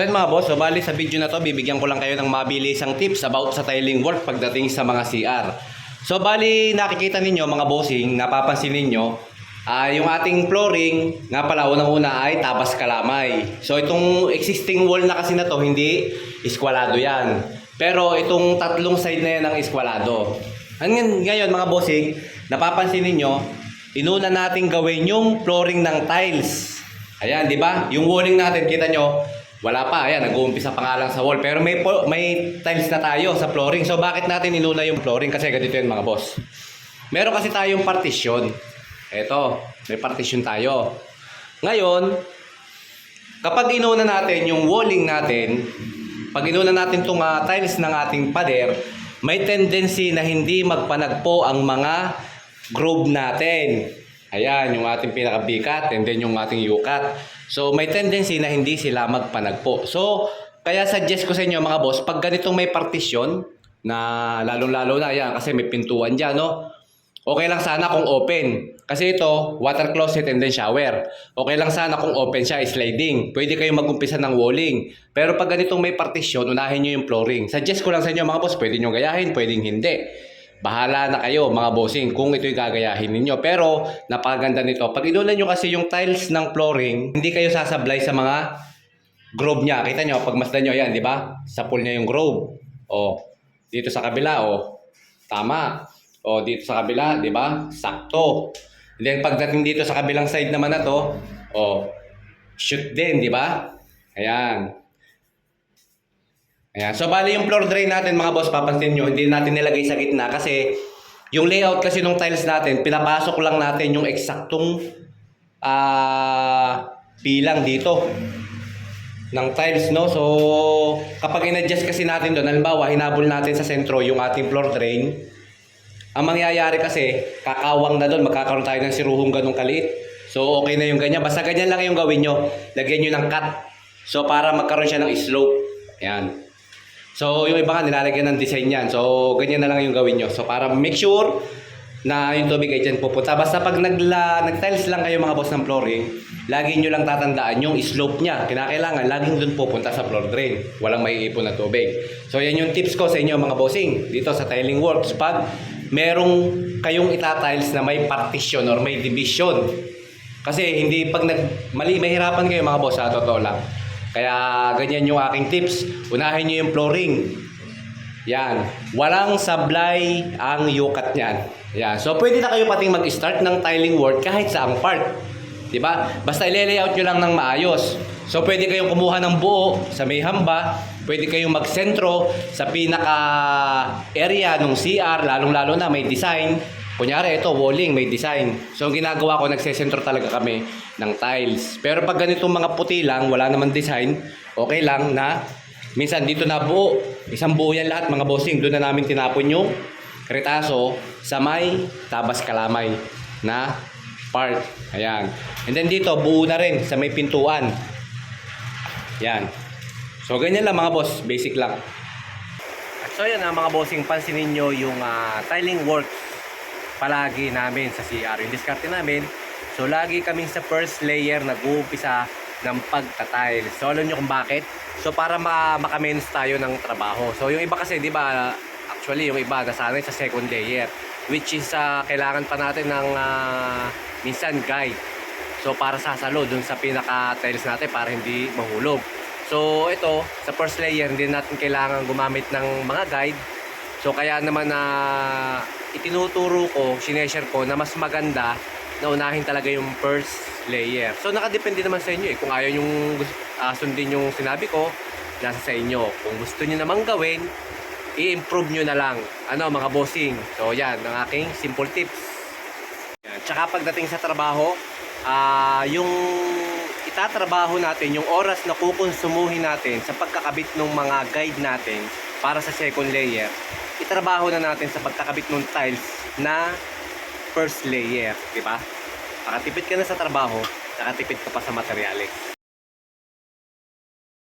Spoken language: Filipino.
So yun mga boss, so bali sa video na to, bibigyan ko lang kayo ng mabilisang tips about sa tiling work pagdating sa mga CR. So bali nakikita ninyo mga bossing, napapansin ninyo, ah yung ating flooring, nga pala unang-una ay tabas kalamay. So itong existing wall na kasi na to, hindi iskwalado yan. Pero itong tatlong side na yan ang iskwalado. Ngayon, ngayon mga bossing, napapansin ninyo, inuna natin gawin yung flooring ng tiles. Ayan, di ba? Yung walling natin, kita nyo, wala pa. Ayan, nag-uumpisa pa nga lang sa wall. Pero may, po- may tiles na tayo sa flooring. So, bakit natin inuna yung flooring? Kasi ganito yun mga boss. Meron kasi tayong partition. Eto, may partition tayo. Ngayon, kapag inuna natin yung walling natin, pag inuna natin itong ah, tiles ng ating pader, may tendency na hindi magpanagpo ang mga groove natin. Ayan, yung ating pinakabikat and then yung ating yukat. So, may tendency na hindi sila magpanagpo. So, kaya suggest ko sa inyo mga boss, pag ganitong may partition, na lalong-lalo na yan kasi may pintuan dyan, no? Okay lang sana kung open. Kasi ito, water closet and then shower. Okay lang sana kung open siya, sliding. Pwede kayong mag-umpisa ng walling. Pero pag ganitong may partition, unahin nyo yung flooring. Suggest ko lang sa inyo mga boss, pwede nyo gayahin, pwedeng hindi. Bahala na kayo mga bossing kung ito'y gagayahin ninyo. Pero napakaganda nito. Pag inulan nyo kasi yung tiles ng flooring, hindi kayo sasablay sa mga groove niya. Kita nyo, pag masdan nyo, yan, di ba? Sa pool niya yung groove. O, dito sa kabila, o, tama. O, dito sa kabila, di ba? Sakto. And then, pagdating dito sa kabilang side naman na to, o, shoot din, di ba? Ayan. Ayan. So, bali yung floor drain natin, mga boss, papansin nyo, hindi natin nilagay sa gitna kasi yung layout kasi ng tiles natin, pinapasok lang natin yung eksaktong ah bilang dito ng tiles, no? So, kapag in-adjust kasi natin doon, halimbawa, hinabol natin sa sentro yung ating floor drain, ang mangyayari kasi, kakawang na doon, magkakaroon tayo ng siruhong ganong kaliit. So, okay na yung ganyan. Basta ganyan lang yung gawin nyo. Lagyan nyo ng cut. So, para magkaroon siya ng slope. Ayan. So, yung iba nga, nilalagyan ng design yan. So, ganyan na lang yung gawin nyo. So, para make sure na yung tubig ay dyan pupunta. Basta pag nagla, nag-tiles lang kayo mga boss ng flooring, lagi nyo lang tatandaan yung slope niya. Kinakailangan, laging dun pupunta sa floor drain. Walang maiipon na tubig. So, yan yung tips ko sa inyo mga bossing. Dito sa tiling works. Pag merong kayong itatiles na may partition or may division. Kasi hindi pag nag, mali, mahirapan kayo mga boss sa totoo lang. Kaya ganyan yung aking tips. Unahin nyo yung flooring. Yan. Walang sablay ang yukat niyan. Yan. So, pwede na kayo pating mag-start ng tiling work kahit sa ang part. ba? Basta i-layout nyo lang ng maayos. So, pwede kayong kumuha ng buo sa may hamba. Pwede kayong magsentro sa pinaka area ng CR, lalong-lalo na may design. Kunyari, ito, walling, may design. So, ang ginagawa ko, nagsesentro talaga kami ng tiles. Pero pag ganitong mga puti lang, wala naman design, okay lang na minsan dito na buo. Isang buo yan lahat, mga bossing. Doon na namin tinapon yung kretaso sa may tabas kalamay na part. Ayan. And then dito, buo na rin sa may pintuan. Yan. So, ganyan lang mga boss. Basic lang. So, yan na mga bossing. Pansinin nyo yung ah, tiling works palagi namin sa CR. Yung diskarte namin, so lagi kaming sa first layer nag-uumpisa ng pagtatile. So alam nyo kung bakit? So para ma makamenos tayo ng trabaho. So yung iba kasi, di ba, actually yung iba nasanay sa second layer. Which is ah, kailangan pa natin ng ah, minsan guide. So para sasalo dun sa pinaka-tiles natin para hindi mahulog. So ito, sa first layer, hindi natin kailangan gumamit ng mga guide. So kaya naman na itinuturo ko, sineshare ko na mas maganda na unahin talaga yung first layer. So nakadepende naman sa inyo eh. Kung ayaw yung ah, sundin yung sinabi ko, nasa sa inyo. Kung gusto niyo namang gawin, i-improve nyo na lang. Ano mga bossing. So yan, ang aking simple tips. Yan. Tsaka pagdating sa trabaho, ah yung itatrabaho natin, yung oras na kukonsumuhin natin sa pagkakabit ng mga guide natin para sa second layer, itrabaho na natin sa pagkakabit ng tiles na first layer, di ba? Nakatipid ka na sa trabaho, nakatipid ka pa sa materyales.